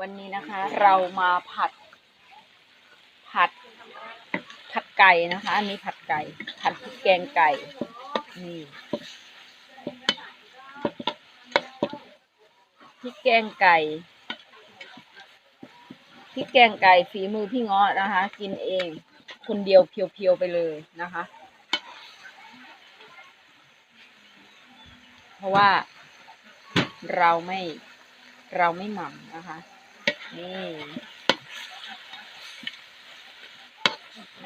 วันนี้นะคะเรามาผัด ผัด ผัดไก่นะคะ อันนี้ผัดไก่ ผัดพริกแกงไก่ นี่พริกแกงไก่พริกแกงไก่ฝีมือพี่เงาะนะคะ กินเอง คนเดียวเพียวๆไปเลยนะคะ เพราะว่าเราไม่เราไม่หม่ำนะคะ นี่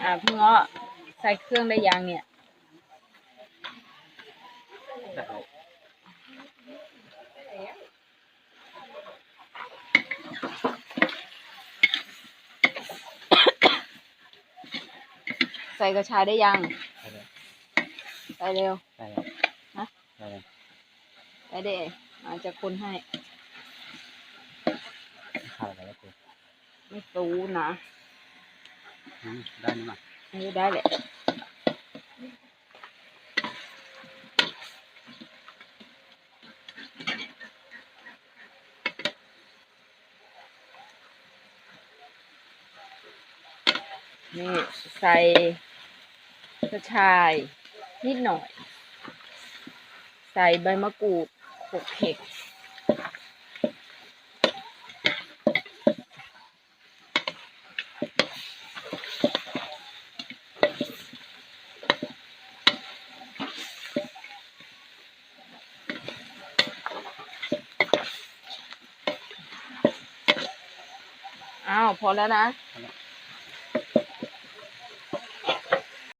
อ่าพี่เงาะใส่เครื่องได้ยังเนี่ย ใส่กระชายได้ยัง ใส่เร็วได้แล้วฮะได้แล้วใส่เด้อาจจะคนให้ ข้าวแล้วกู ไม่รู้นะอืมได้นี่มาอันนี้ได้แหละนี่ใส่กระชาย นิดหน่อย ใส่ใบมะกรูดโขลกเผ็ด อ้าวพอแล้วนะ